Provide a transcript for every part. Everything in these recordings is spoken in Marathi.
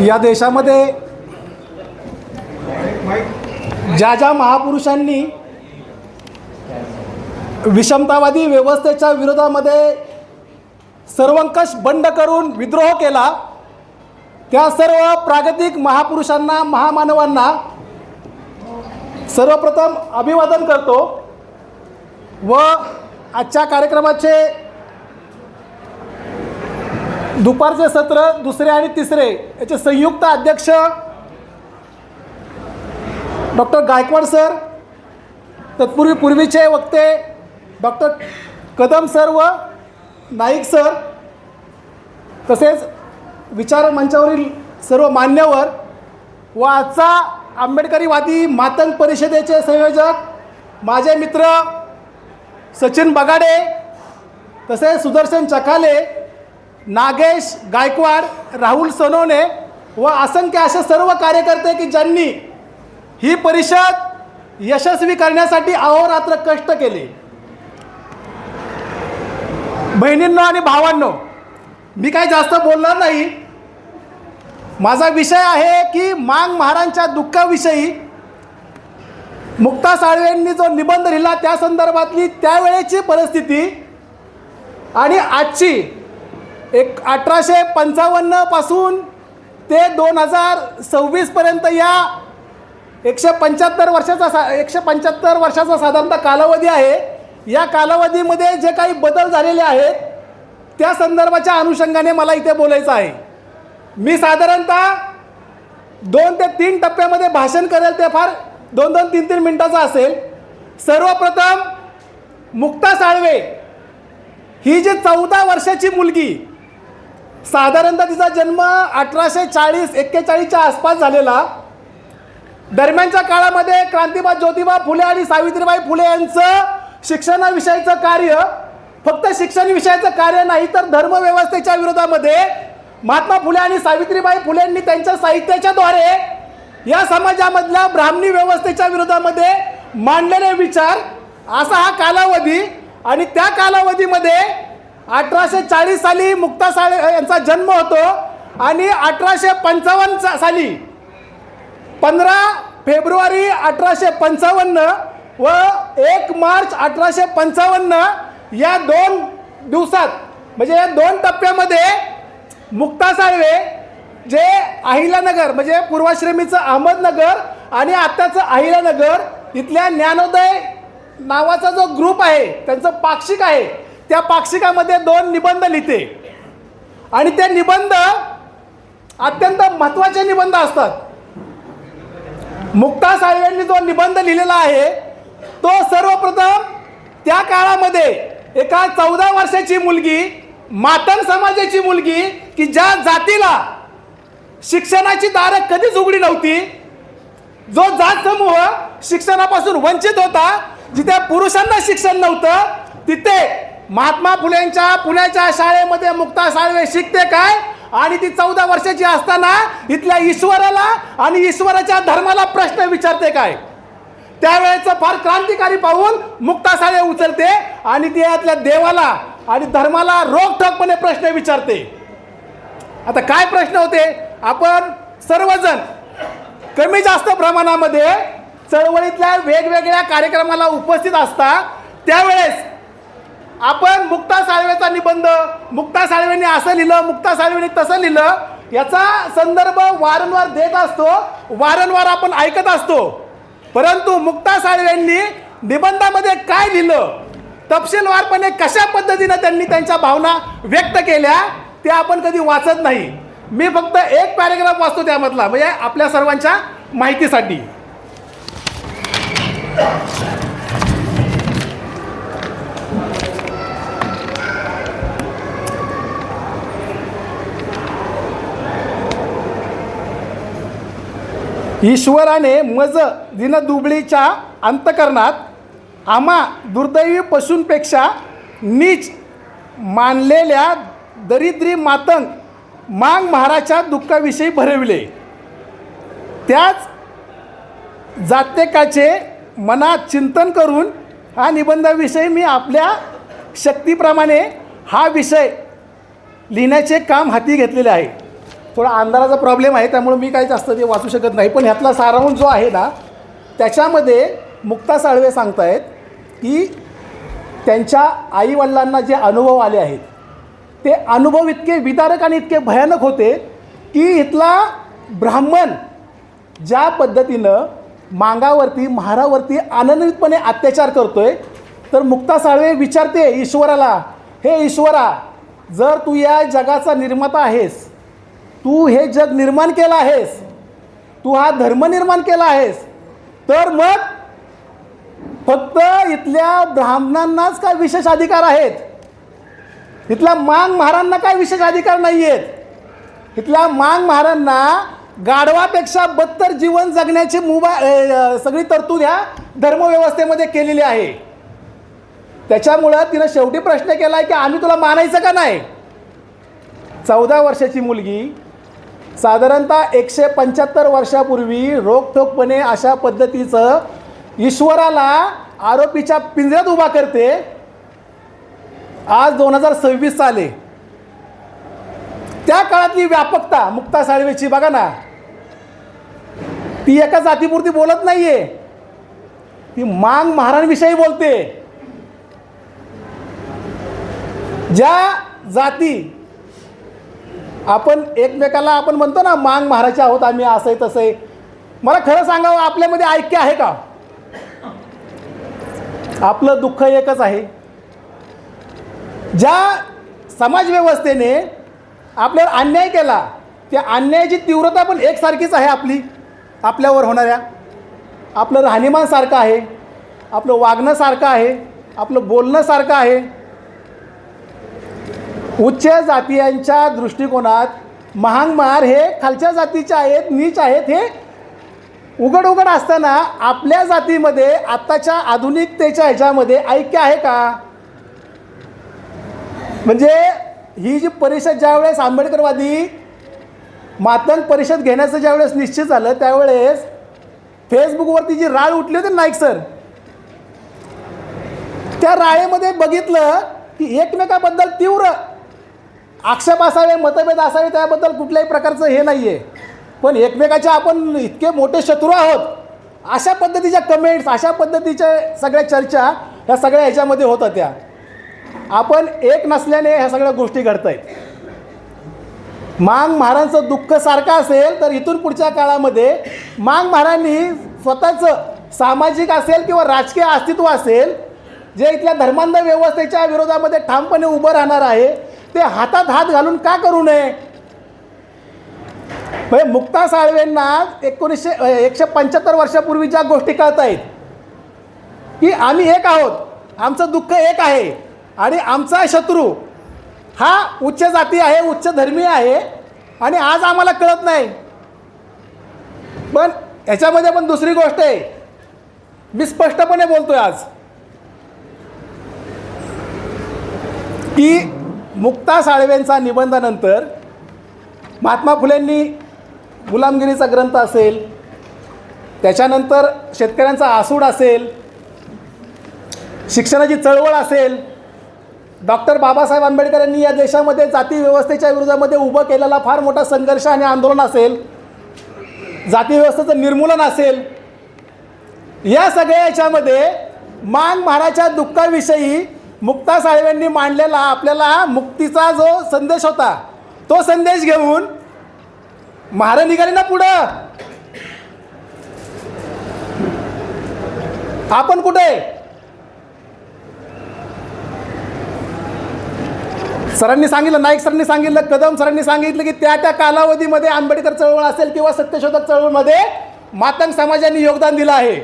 या देशामध्ये ज्या ज्या महापुरुषांनी विषमतावादी व्यवस्थेच्या विरोधामध्ये सर्वंकष बंड करून विद्रोह केला त्या सर्व प्रागतिक महापुरुषांना महामानवांना सर्वप्रथम अभिवादन करतो व आजच्या कार्यक्रमाचे दुपारचे सत्र दुसरे आणि तिसरे. याचे संयुक्त अध्यक्ष डॉक्टर गायकवाड सर तत्पूर्वी पूर्वीचे वक्ते डॉक्टर कदम सर व नाईक सर. तसेच विचार मंचावरील सर्व मान्यवर व आजचा आंबेडकरीवादी मातंग परिषदेचे संयोजक माझे मित्र सचिन बगाडे तसेच सुदर्शन चकाले नागेश गायकवाड राहुल सोनवणे व असंख्य असे सर्व कार्यकर्ते की ज्यांनी ही परिषद यशस्वी करण्यासाठी अहोरात्र कष्ट केले. बहिणींनो आणि भावांनो मी काही जास्त बोलणार नाही. माझा विषय आहे की मांग महारांच्या दुःखाविषयी. मुक्ता साळवेंनी जो निबंध लिहिला त्या संदर्भातली त्यावेळेची परिस्थिती आणि आजची एक अठराशे पंचावन्नपासून ते दोन हजार सव्वीसपर्यंत या एकशे पंच्याहत्तर वर्षाचा सा एकशे पंच्याहत्तर वर्षाचा साधारणतः कालावधी आहे. या कालावधीमध्ये जे काही बदल झालेले आहेत त्या संदर्भाच्या अनुषंगाने मला इथे बोलायचं आहे. मी साधारणतः दोन ते तीन टप्प्यामध्ये भाषण करेल ते फार दोन दोन तीन तीन मिनटाचं असेल. सर्वप्रथम मुक्ता साळवे ही जी चौदा वर्षाची मुलगी साधारणतः तिचा जन्म अठराशे चाळीस एक्केचाळीसच्या आसपास झालेला. दरम्यानच्या काळामध्ये क्रांतिबा ज्योतिबा फुले आणि सावित्रीबाई फुले यांचं शिक्षणाविषयीचं कार्य फक्त शिक्षण विषयाचं कार्य नाही तर धर्मव्यवस्थेच्या विरोधामध्ये महात्मा फुले आणि सावित्रीबाई फुलेंनी त्यांच्या साहित्याच्याद्वारे या समाजामधल्या ब्राह्मणी व्यवस्थेच्या विरोधामध्ये मांडलेले विचार. असा हा कालावधी आणि त्या कालावधीमध्ये अठराशे चाळीस साली मुक्ता साळे यांचा जन्म होतो आणि अठराशे पंचावन्न सा- साली पंधरा फेब्रुवारी अठराशे पंचावन्न व एक मार्च अठराशे पंचावन्न या दोन दिवसात म्हणजे या दोन टप्प्यामध्ये मुक्ता साळवे जे अहिल्यानगर म्हणजे पूर्वाश्रमीचं अहमदनगर आणि आत्ताचं अहिल्यानगर इथल्या ज्ञानोदय नावाचा जो ग्रुप आहे त्यांचं पाक्षिक आहे त्या पाक्षिकामध्ये दोन निबंध लिहिते. आणि ते निबंध अत्यंत महत्त्वाचे निबंध असतात. मुक्ता साळवेंनी जो निबंध लिहिलेला आहे तो सर्वप्रथम त्या काळामध्ये एका चौदा वर्षाची मुलगी मातन समाजाची मुलगी की ज्या जातीला शिक्षणाची दारं कधीच उघडी नव्हती जो जात समूह शिक्षणापासून वंचित होता जिथे पुरुषांना शिक्षण नव्हतं तिथे महात्मा फुलेंच्या पुण्याच्या शाळेमध्ये मुक्ता साळवे शिकते काय? आणि ती चौदा वर्षाची असताना इथल्या ईश्वराला आणि ईश्वराच्या धर्माला प्रश्न विचारते काय? त्यावेळेचं फार क्रांतिकारी पाहून मुक्ता साळे उचलते आणि ती यातल्या देवाला आणि धर्माला रोखठोकपणे प्रश्न विचारते. आता काय प्रश्न होते? आपण सर्वजण कमी जास्त प्रमाणामध्ये चळवळीतल्या वेगवेगळ्या कार्यक्रमाला उपस्थित असता त्यावेळेस आपण मुक्ता साळवेचा निबंध मुक्ता साळवेने असं लिहिलं मुक्ता साळवेने तसं लिहिलं याचा संदर्भ वारंवार देत असतो वारंवार आपण ऐकत असतो. परंतु मुक्ता साळवेंनी निबंधामध्ये काय लिहिलं तपशीलवारपणे कशा पद्धतीनं त्यांनी त्यांच्या भावना व्यक्त केल्या ते आपण कधी वाचत नाही. मी फक्त एक पॅरेग्राफ वाचतो त्यामधला म्हणजे आपल्या सर्वांच्या माहितीसाठी. ईश्वराने मज दिनदुबळीच्या अंतकरणात आम्हा दुर्दैवी पशूंपेक्षा नीच मानलेल्या दरिद्री मातंग मांग महाराच्या दुःखाविषयी भरविले. त्याच जात्यकाचे मनात चिंतन करून हा निबंधाविषयी मी आपल्या शक्तीप्रमाणे हा विषय लिहिण्याचे काम हाती घेतलेले आहे. थोडा अंधाराचा प्रॉब्लेम आहे त्यामुळे मी काही जास्त ते वाचू शकत नाही. पण ह्यातला सारांश जो आहे ना त्याच्यामध्ये मुक्ता साळवे सांगतायत की त्यांच्या आईवडिलांना जे अनुभव आले आहेत ते अनुभव इतके विदारक आणि इतके भयानक होते की इथला ब्राह्मण ज्या पद्धतीनं मांगावरती महारावरती आनंदितपणे अत्याचार करतोय तर मुक्ता साळवे विचारते ईश्वराला हे ईश्वरा जर तू या जगाचा निर्माता आहेस तू हे जग निर्माण केलं आहेस. तू हा धर्म निर्माण केला आहेस. तर मग फक्त इथल्या ब्राह्मणांनाच काय विशेष अधिकार आहेत? इथल्या मांग महारांना काय विशेष अधिकार नाही आहेत इथल्या मांग महारांना गाढवापेक्षा बत्तर जीवन जगण्याची मुभा सगळी तरतूद ह्या धर्मव्यवस्थेमध्ये केलेली आहे. त्याच्यामुळं तिनं शेवटी प्रश्न केला आहे की आम्ही तुला मानायचं का नाही? चौदा वर्षाची मुलगी साधारणतः एकशे पंच्याहत्तर वर्षापूर्वी रोखठोकपणे अशा पद्धतीचं ईश्वराला आरोपीच्या पिंजऱ्यात उभा करते. आज दोन हजार सव्वीस साले. त्या काळातली व्यापकता मुक्ता साळवेची बघा ना. ती एका जातीपुरती बोलत नाहीये. ती मांग महाराणविषयी बोलते. ज्या जाती आपण एकमेकाला आपण म्हणतो ना मांग महाराज आहोत आम्ही असं आहे तसं आहे मला खरं सांगावं आपल्यामध्ये ऐक्य आहे का? आपलं दुःख एकच आहे. ज्या समाजव्यवस्थेने आपल्यावर अन्याय केला त्या अन्यायाची तीव्रता पण एकसारखीच आहे आपली आपल्यावर होणाऱ्या. आपलं राहणीमान सारखं आहे आपलं वागणं सारखं आहे आपलं बोलणं सारखं आहे. उच्च जातीयांच्या दृष्टिकोनात महांगमार हे खालच्या जातीचे आहेत नीच आहेत हे उघड उघड असताना आपल्या जातीमध्ये आत्ताच्या आधुनिकतेच्या ह्याच्यामध्ये ऐक्य आहे का? म्हणजे ही जी परिषद ज्यावेळेस आंबेडकरवादी मातंग परिषद घेण्याचं ज्यावेळेस निश्चित झालं त्यावेळेस फेसबुकवरती जी राळ उठली होती नाईक सर त्या राळेमध्ये बघितलं की एकमेकाबद्दल तीव्र आक्षेप असावे मतभेद असावे त्याबद्दल कुठल्याही प्रकारचं हे नाही आहे पण एकमेकाच्या आपण इतके मोठे शत्रू आहोत अशा पद्धतीच्या कमेंट्स अशा पद्धतीच्या सगळ्या चर्चा ह्या सगळ्या ह्याच्यामध्ये होत होत्या. आपण एक नसल्याने ह्या सगळ्या गोष्टी घडत आहेत मांग महारांचं दुःख सारखं असेल तर इथून पुढच्या काळामध्ये मांग महारांनी स्वतःचं सामाजिक असेल किंवा राजकीय अस्तित्व असेल जे इथल्या धर्मांध व्यवस्थेच्या विरोधामध्ये ठामपणे उभं राहणार आहे ते हातात हात घालून का करू नये? म्हणजे मुक्ता साळवेंना एकोणीसशे एकशे पंच्याहत्तर वर्षापूर्वी ज्या गोष्टी कळत आहेत की आम्ही एक आहोत. आमचं दुःख एक आहे. आणि आमचा शत्रू हा उच्च जाती आहे उच्च धर्मीय आहे. आणि आज आम्हाला कळत नाही. पण ह्याच्यामध्ये पण दुसरी गोष्ट आहे. मी स्पष्टपणे बोलतोय आज. की मुक्ता साळवेंचा निबंधानंतर महात्मा फुलेंनी गुलामगिरीचा ग्रंथ असेल त्याच्यानंतर शेतकऱ्यांचा आसूड असेल शिक्षणाची चळवळ असेल डॉक्टर बाबासाहेब आंबेडकर यांनी या देशामध्ये जाती व्यवस्थेच्या विरोधामध्ये उभं केलेला फार मोठा संघर्ष आणि आंदोलन असेल जाती व्यवस्थेचं निर्मूलन असेल या सगळ्या याच्यामध्ये मान महाराजच्या दुःखाविषयी मुक्ता साहेबांनी मांडलेला आपल्याला मुक्तीचा जो संदेश होता तो संदेश घेऊन महाराज निघाले ना पुढं. आपण कुठे? सरांनी सांगितलं नाईक सरांनी सांगितलं कदम सरांनी सांगितलं की त्या त्या कालावधीमध्ये आंबेडकर चळवळ असेल किंवा सत्यशोधक चळवळमध्ये मातंग समाजाने योगदान दिलं आहे.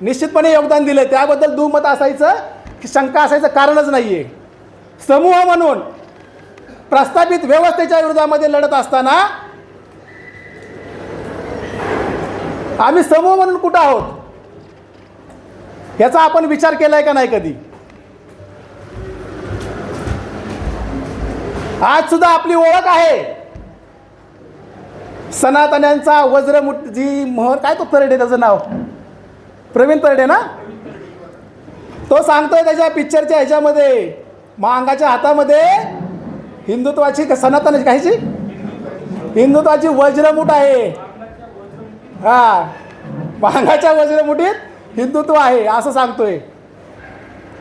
निश्चितपणे योगदान दिलं त्याबद्दल दुमत असायचं. की शंका असायचं कारणच नाही आहे समूह म्हणून प्रस्थापित व्यवस्थेच्या विरोधामध्ये लढत असताना आम्ही समूह म्हणून कुठं आहोत? याचा आपण विचार केलाय का नाही कधी? आज सुद्धा आपली ओळख आहे. सनातन्यांचा वज्रमुठ जी मोहर काय तो तरडे त्याचं नाव? प्रवीण तरडे ना? तो सांगतोय त्याच्या पिक्चरच्या ह्याच्यामध्ये. मांगाच्या हातामध्ये हिंदुत्वाची सनातन काहीची? हिंदुत्वाची वज्रमुठ आहे. हा. मांगाच्या वज्रमुठीत हिंदुत्व आहे असं सांगतोय.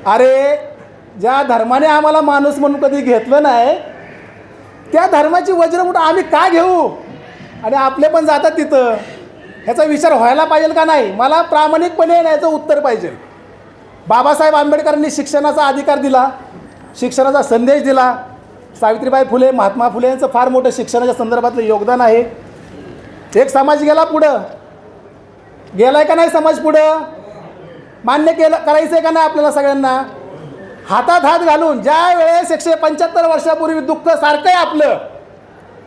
अरे ज्या धर्माने आम्हाला माणूस म्हणून कधी घेतलं नाही त्या धर्माची वज्रमुठ आम्ही का घेऊ? आणि आपले पण जातात तिथं. ह्याचा विचार व्हायला पाहिजे का नाही? मला प्रामाणिकपणे याचं उत्तर पाहिजे. बाबासाहेब आंबेडकरांनी शिक्षणाचा अधिकार दिला शिक्षणाचा संदेश दिला. सावित्रीबाई फुले महात्मा फुले यांचं फार मोठं शिक्षणाच्या संदर्भातलं योगदान आहे. एक समाज गेला पुढं. गेलाय का नाही समाज पुढं? मान्य केलं करायचं आहे का नाही आपल्याला सगळ्यांना? हातात हात घालून ज्या वेळेस एकशे पंच्याहत्तर वर्षापूर्वी दुःख सारखं आहे आपलं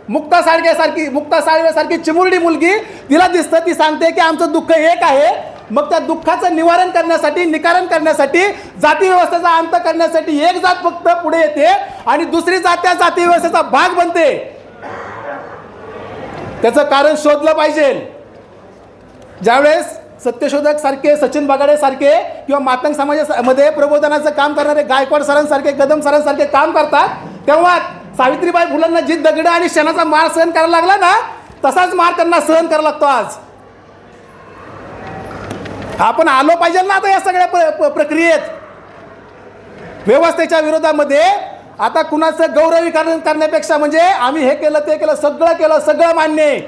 मुक्ता साळगेसारखी मुक्ता साळवेसारखी चिमुरडी मुलगी तिला दिसतं ती सांगते की आमचं दुःख एक आहे. मग त्या दुःखाचं निवारण करण्यासाठी निकारण करण्यासाठी जाती व्यवस्थेचा अंत करण्यासाठी एक जात फक्त पुढे येते आणि दुसरी जात त्या जाती व्यवस्थेचा भाग बनते. त्याचं कारण शोधलं पाहिजे. ज्यावेळेस सत्यशोधक सारखे सचिन बागाडे सारखे किंवा मातंग समाजामध्ये प्रबोधनाचं काम करणारे गायकवाड सरांसारखे कदम सरांसारखे काम करतात तेव्हा सावित्रीबाई फुलांना जी दगड आणि शेणाचा मार सहन करायला लागला ना तसाच मार त्यांना सहन करावा लागतो आज. आपण आलो पाहिजे ना आता या सगळ्या प्र- प्र- प्रक्रियेत. व्यवस्थेच्या विरोधामध्ये आता कुणाचं गौरवीकरण करण्यापेक्षा म्हणजे आम्ही हे केलं ते केलं सगळं केलं सगळं मान्य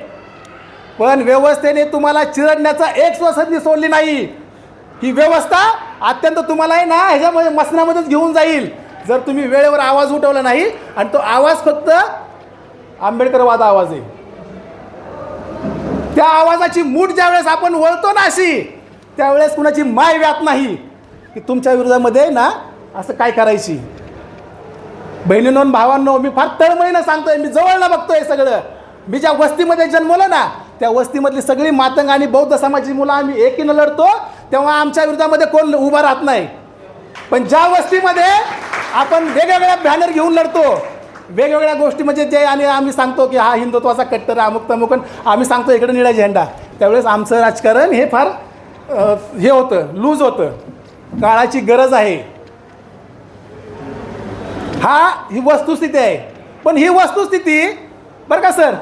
पण व्यवस्थेने तुम्हाला चिरडण्याचा एक स्वसंधी संधी सोडली नाही. ही व्यवस्था अत्यंत तुम्हाला आहे ना ह्याच्यामध्ये मसनामध्येच घेऊन जाईल. जर तुम्ही वेळेवर आवाज उठवला नाही आणि तो आवाज फक्त आंबेडकरवाद आवाज आहे. त्या आवाजाची मूठ ज्यावेळेस आपण वळतो ना अशी त्यावेळेस कुणाची माय व्याप नाही की तुमच्या विरोधामध्ये ना असं काय करायची? बहिणीनो भावांनो मी फार तळमळीनं सांगतोय मी जवळनं बघतोय सगळं. मी ज्या वस्तीमध्ये जन्मलो ना त्या वस्तीमधली सगळी मातंग आणि बौद्ध समाजाची मुलं आम्ही एकीनं लढतो तेव्हा आमच्या विरोधामध्ये कोण उभा राहत नाही. पण ज्या वस्तीमध्ये आपण वेगवेगळ्या बॅनर घेऊन लढतो वेगवेगळ्या गोष्टी म्हणजे जे आणि आम्ही सांगतो की हा हिंदुत्वाचा कट्टर अमुक तमुक आम्ही सांगतो इकडे निळा झेंडा. त्यावेळेस आमचं राजकारण हे फार हे होतं लूज होतं. काळाची गरज आहे. हा ही वस्तुस्थिती आहे. पण ही वस्तुस्थिती बरं का सर?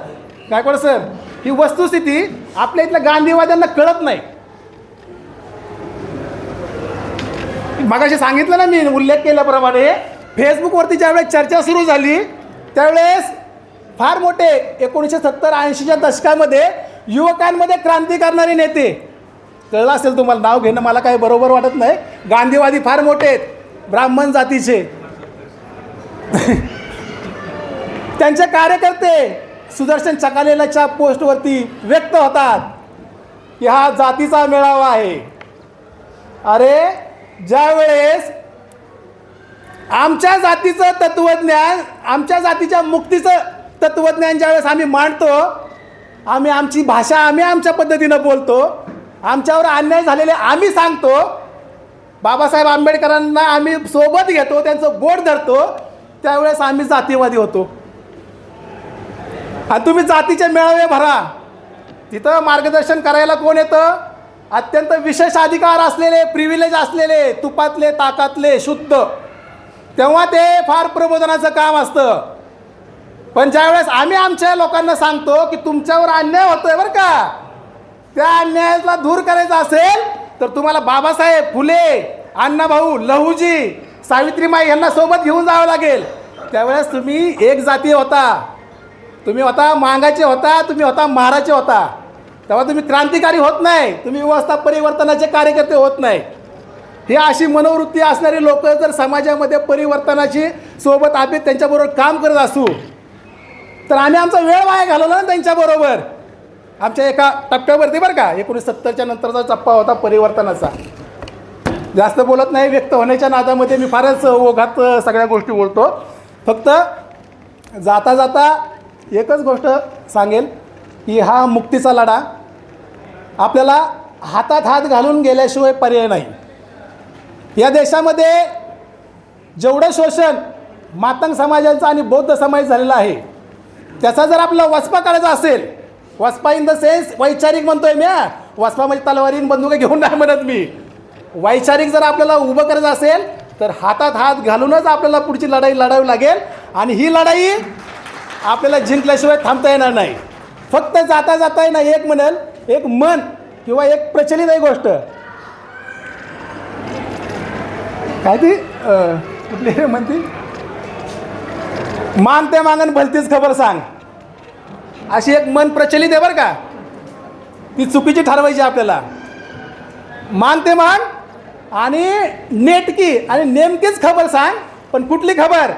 गायकवाड सर? ही वस्तुस्थिती आपल्या इथल्या गांधीवाद्यांना कळत नाही. मगाशी सांगितलं ना मी उल्लेख केल्याप्रमाणे फेसबुकवरती ज्यावेळेस चर्चा सुरू झाली त्यावेळेस फार मोठे एकोणीसशे सत्तर ऐंशीच्या दशकामध्ये युवकांमध्ये क्रांती करणारे नेते कळलं असेल तुम्हाला नाव घेणं मला काही बरोबर वाटत नाही. गांधीवादी फार मोठे आहेत ब्राह्मण जातीचे. त्यांचे कार्यकर्ते सुदर्शन चकालेलाच्या पोस्टवरती व्यक्त होतात की हा जातीचा मेळावा आहे. अरे ज्यावेळेस आमच्या जातीचं तत्वज्ञान आमच्या जातीच्या मुक्तीचं तत्वज्ञान ज्यावेळेस आम्ही मांडतो आम्ही आमची भाषा आम्ही आमच्या पद्धतीनं बोलतो आमच्यावर अन्याय झालेले आम्ही सांगतो. बाबासाहेब आंबेडकरांना आम्ही सोबत घेतो त्यांचं बोट धरतो त्यावेळेस आम्ही जातीवादी होतो. आणि तुम्ही जातीचे मेळावे भरा. तिथं मार्गदर्शन करायला कोण येतं? अत्यंत विशेष अधिकार असलेले प्रिव्हिलेज असलेले तुपातले ताकातले शुद्ध. तेव्हा ते फार प्रबोधनाचं काम असतं. पण ज्यावेळेस आम्ही आमच्या लोकांना सांगतो की तुमच्यावर अन्याय होतोय बरं का? त्या अन्यायाला दूर करायचा असेल तर तुम्हाला बाबासाहेब फुले अण्णाभाऊ लहूजी सावित्रीमाई यांना सोबत घेऊन जावं लागेल. त्यावेळेस तुम्ही एक जाती होता. तुम्ही होता मांगाचे होता तुम्ही होता महाराचे होता. तेव्हा तुम्ही क्रांतिकारी होत नाही तुम्ही व्यवस्था परिवर्तनाचे कार्यकर्ते होत नाही. ही अशी मनोवृत्ती असणारी लोक जर समाजामध्ये परिवर्तनाची सोबत आम्ही त्यांच्याबरोबर काम करत असू तर आम्ही आमचा वेळ वाया घालवला ना त्यांच्याबरोबर. आमच्या एका टप्प्यावरती बरं का एकोणीस सत्तरच्या नंतरचा टप्पा होता परिवर्तनाचा. जास्त बोलत नाही व्यक्त होण्याच्या नादामध्ये मी फारच ओघात सगळ्या गोष्टी बोलतो. फक्त जाता जाता एकच गोष्ट सांगेल की हा मुक्तीचा लढा आपल्याला हातात हात घालून गेल्याशिवाय पर्याय नाही. या देशामध्ये जेवढं शोषण मातंग समाजाचं आणि बौद्ध समाज झालेला आहे त्याचा जर आपला वचपा काढायचा असेल वसपा इन द सेन्स वैचारिक म्हणतोय मी वसपा म्हणजे तलवारीन बंदुका घेऊन नाही म्हणत मी. वैचारिक जर आपल्याला उभं करायचं असेल तर हातात हात घालूनच आपल्याला पुढची लढाई लढावी लागेल. आणि ही लढाई आपल्याला जिंकल्याशिवाय थांबता येणार नाही. फक्त जाता जाता ना एक म्हणेल एक मन किंवा एक प्रचलित आहे गोष्ट. काय ती? कुठली म्हणते? मान ते मागन भलतीच खबर सांग. अशी एक मन प्रचलित आहे बरं का. ती चुकीची ठरवायची आपल्याला. मान ते मान आणि नेटकी आणि नेमकीच खबर सांग पण कुठली खबर?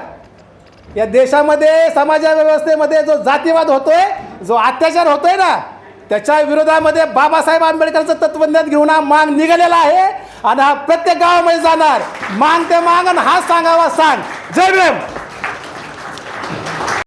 या देशामध्ये समाजव्यवस्थेमध्ये जो जातीवाद होतोय जो अत्याचार होतोय ना त्याच्या विरोधामध्ये बाबासाहेब आंबेडकरचं तत्वज्ञान घेऊन हा मांग निघालेला आहे आणि हा प्रत्येक गावामध्ये जाणार. मांग ते मांग आणि हा सांगावा सांग. जय भीम.